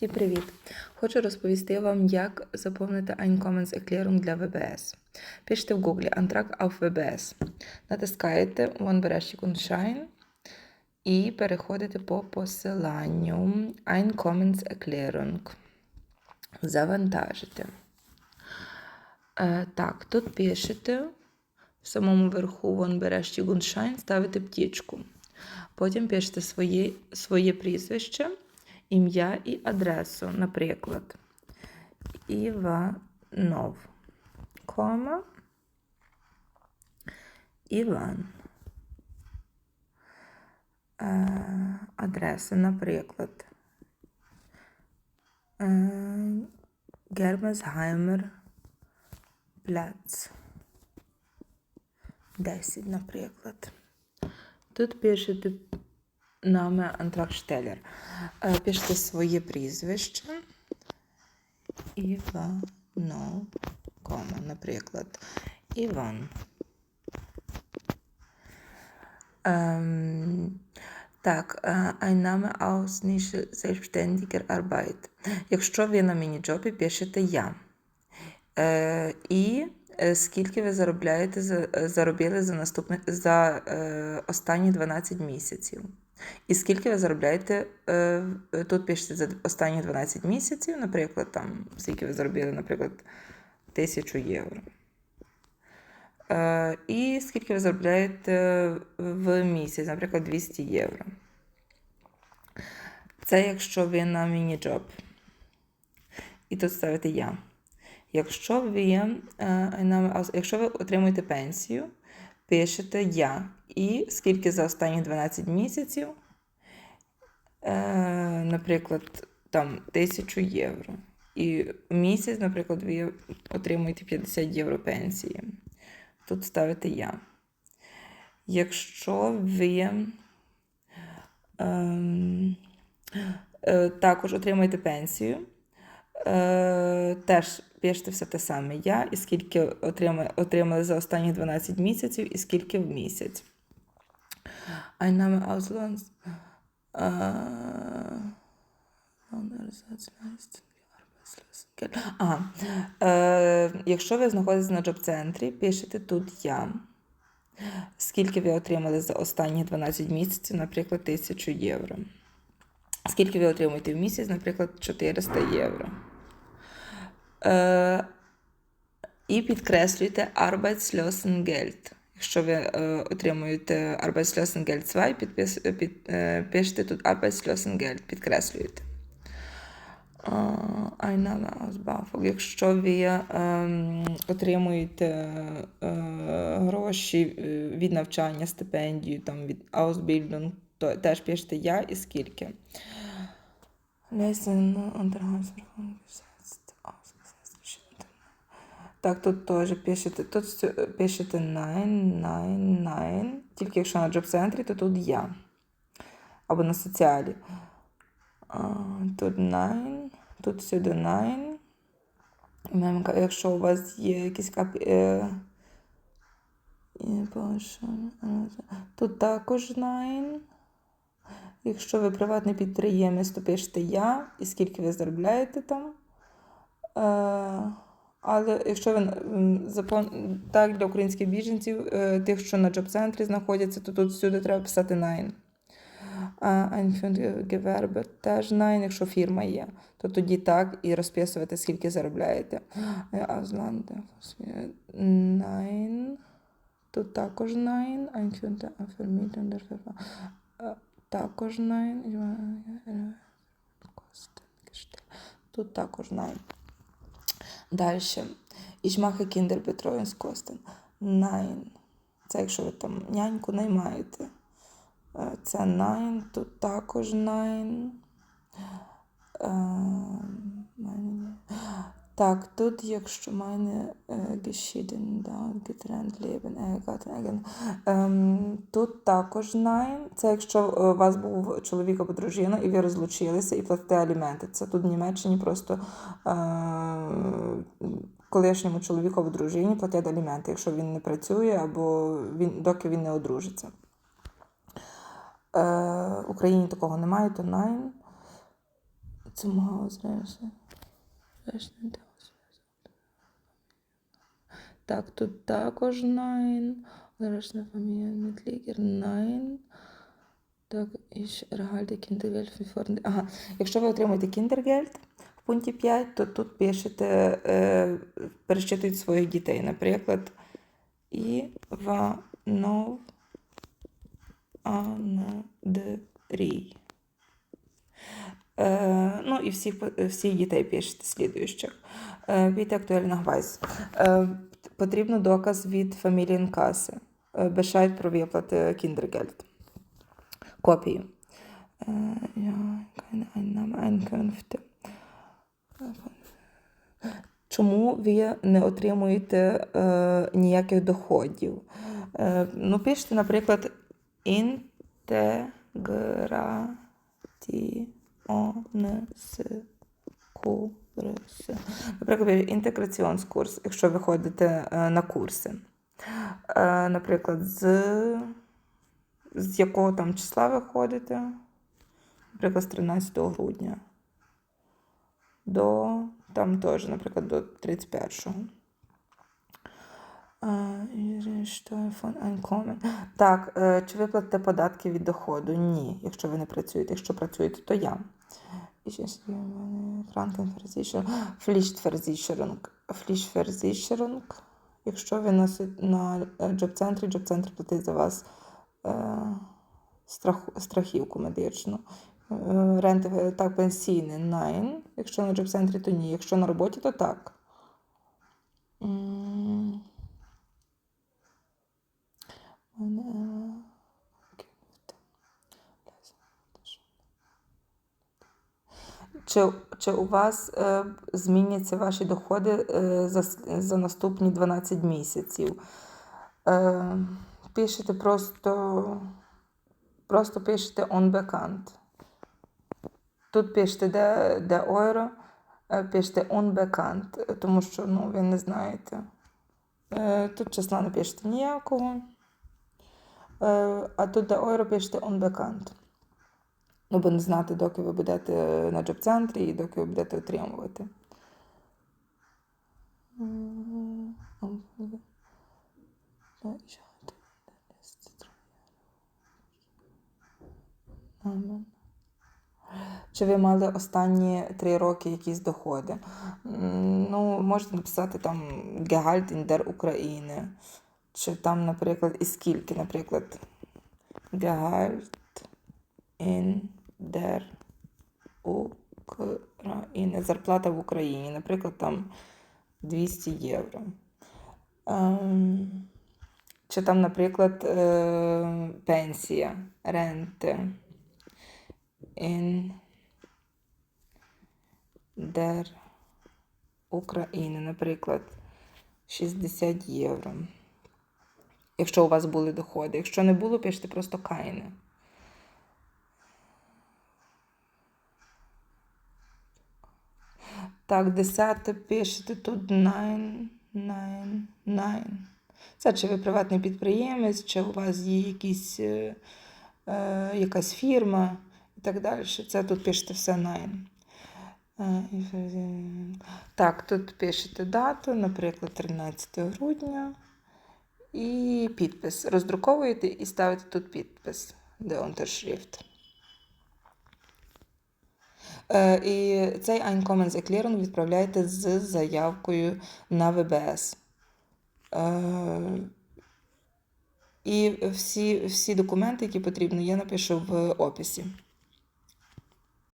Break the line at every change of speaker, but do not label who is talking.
Всім привіт! Хочу розповісти вам, як заповнити Einkommens Erklärung для ВБС. Пишете в Google Antrag auf ВБС. Натискаєте Wohnberechtigung Schein і переходите по посиланню Einkommens Erklärung. Завантажите. Е, так, тут пишете в самому верху Schein ставите птічку. Потім пишете своє, своє прізвище ім'я і адресу, наприклад, Іванов, кома, Іван. Е, адреса, наприклад, е, Гермесгаймер, Пляц. 10, наприклад. Тут пишете Наме Антракштелер. Е, Пишете своє прізвище. Івано, кома, наприклад. Іван. Ем, так, е, ein Name aus nicht selbstständiger Arbeit. Якщо ви на міні-джобі, пишете я. Е, і е, скільки ви заробляєте за, е, заробили за наступних за е, останні 12 місяців. І скільки ви заробляєте, е, тут пишете за останні 12 місяців, наприклад, там, скільки ви заробили, наприклад, 1000 євро. Е, І скільки ви заробляєте в місяць, наприклад, 200 євро. Це якщо ви на міні-джоб. І тут ставите я. Якщо ви, е, якщо ви отримуєте пенсію, пишете я. І скільки за останні 12 місяців, е, наприклад, там 1000 євро. І місяць, наприклад, ви отримуєте 50 євро пенсії. Тут ставите я. Якщо ви ем, е, також отримуєте пенсію, е, теж пишете все те саме я, і скільки отримали, отримали за останні 12 місяців, і скільки в місяць. Einnahme Auslands. Ага. Е, якщо ви знаходитесь на джоб-центрі, пишете тут я. Скільки ви отримали за останні 12 місяців, наприклад, 1000 євро. Скільки ви отримуєте в місяць, наприклад, 400 євро. Е, і підкреслюйте Arbeitslosengeld. Якщо ви е, отримуєте Arbeitslosengeld 2, підпис, під, е, пишете тут Arbeitslosengeld, підкреслюєте. Е, aus Якщо ви ем, отримуєте е, гроші е, від навчання, стипендію, там, від Ausbildung, то теж пишете я і скільки. Unterhaltsverfahren, gesetzt, ausgesetzt, так, тут теж пишете, тут пишете nine, nine, nine. Тільки якщо на джоб-центрі, то тут я. Або на соціалі. Тут nine, тут сюди nine. Мемка, Якщо у вас є якісь кап... Е... е, Тут також nine. Якщо ви приватний підприємець, то пишете я і скільки ви заробляєте там. Е... Але якщо м, так для українських біженців, е, тих, що на джоб-центрі знаходяться, то тут всюди треба писати. А Gewerbe теж nine, якщо фірма є, то тоді так і розписувати, скільки заробляєте. Азланде. Тут також Е, Також nine. Тут також nine. Далі. Ich mache Kinderbetreuungskosten. Nein. Це якщо ви там няньку наймаєте. Е, Це nine, тут також nine. Е, Так, тут, якщо мене geschieden, да, getrennt leben. Ем, Тут також nine. Це якщо е, у вас був чоловік або дружина, і ви розлучилися і платите аліменти. Це тут в Німеччині просто е, колишньому чоловіку або дружині платять аліменти, якщо він не працює або він, доки він не одружиться. Е, в Україні такого немає, то nine. zum Haus rechnen. Так, тут також nein. Заречна Familienmitglieder nein. Так, ich erhalte Kindergeld für Freunde. Ага, якщо ви отримуєте Kindergeld в пункті 5, то тут пишете, е, перечитують своїх дітей. Наприклад, Іванов Андрій. Е, ну і всіх, всіх дітей пишете слідуючих. Е, Біте актуальна гвайз. Е, потрібно доказ від. Е, Bescheid про виплати Кіндергельд. Копію. Чому ви не отримуєте е, ніяких доходів? Е, ну, пишете, наприклад, інтеграціонс курс. Наприклад, інтеграціонс-курс, якщо ви ходите е, на курси. Е, наприклад, з, з якого там числа ви ходите? Наприклад, з 13 грудня до там теж, наприклад, до 31-го. Е. Так, чи ви платите податки від доходу? Ні, якщо ви не працюєте. Якщо працюєте, то я. Pflichtversicherung. Pflichtversicherung. Якщо ви на, си- на джоб-центрі, джоб-центр платить за вас е, страх, страхівку медичну. Е, Рент так, пенсійний nine. Якщо на джоб-центрі, то ні. Якщо на роботі, то так. Мене, Чи, чи у вас е, зміняться ваші доходи е, за, за наступні 12 місяців? Е, пишете просто, просто пишете on bekannt. Тут пишете де, де euro, е, пишете unbekannt, е, тому що ну, ви не знаєте. Е, Тут числа не пишете ніякого. Е, А тут де euro пишете unbekannt. Ну, бо не знати, доки ви будете на джоб-центрі і доки ви будете отримувати. Чи ви мали останні три роки якісь доходи? Ну, можете написати там in der України. Чи там, наприклад, і скільки, наприклад, Gehalt in der України. Зарплата в Україні, наприклад, там 200 євро. Ем, чи там, наприклад, е, пенсія, ренти. In der України, наприклад, 60 євро. Якщо у вас були доходи. Якщо не було, пишете просто кайни. Так, десяте пишете тут nine, nine, nine. Це чи ви приватний підприємець, чи у вас є якісь, е, е, якась фірма і так далі. Це тут пишете все nine. Е, і, е, Так, тут пишете дату, наприклад, 13 грудня. І підпис. Роздруковуєте і ставите тут підпис, де Unterschrift. Е, І цей Einkommenserklärung відправляєте з заявкою на ВБС. Е, І всі, всі документи, які потрібні, я напишу в описі.